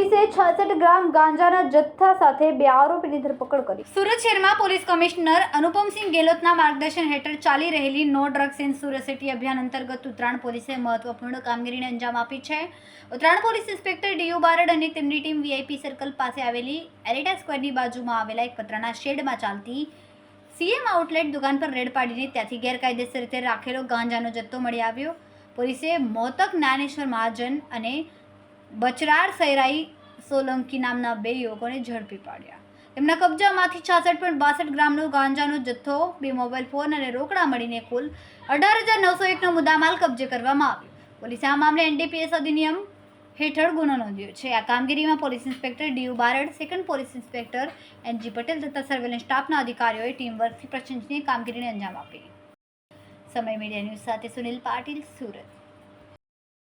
પોલીસે છાસઠ ગ્રામ ગાંજાના જથ્થા સાથે બે આરોપીની ધરપકડ કરી. સુરત શહેરમાં પોલીસ કમિશનર અનુપમસિંહ ગેહલોતના માર્ગદર્શન હેઠળ ચાલી રહેલી no drugs in Surat city અભિયાન અંતર્ગત ઉત્તરાયણ પોલીસે મહત્વપૂર્ણ કામગીરીને અંજામ આપી છે. Uttarayan police inspector D U Barad અને તેમની ટીમ વીઆઈપી સર્કલ પાસે આવેલી એરેટા સ્ક્વેરની બાજુમાં આવેલા એક પતરાના શેડમાં ચાલતી સીએમ આઉટલેટ દુકાન પર રેડ પાડીને ત્યાંથી ગેરકાયદેસર રીતે રાખેલો ગાંજાનો જથ્થો મળી આવ્યો. પોલીસે મોતક જ્ઞાનેશ્વર મહાજન અને બચરાર સૈરાઈ સોલંકી નામના બે યુવકોને ઝડપી પાડ્યા. તેમના કબજામાંથી છાસઠ પોઈન્ટ બાસઠ ગ્રામનો ગાંજાનો જથ્થો, બે મોબાઈલ ફોન અને રોકડા મળીને કુલ અઢાર હજાર નવસો એકનો મુદ્દામાલ કબજે કરવામાં આવ્યો. પોલીસે આ મામલે એનડીપીએસ અધિનિયમ હેઠળ ગુનો નોંધ્યો છે. આ કામગીરીમાં police inspector D U Barad, second police inspector N G Patel તથા સર્વેલન્સ સ્ટાફના અધિકારીઓએ ટીમ વર્કથી પ્રશંસનીય કામગીરીને અંજામ આપી. સમય મીડિયા ન્યૂઝ સાથે સુનિલ પાટીલ, સુરત.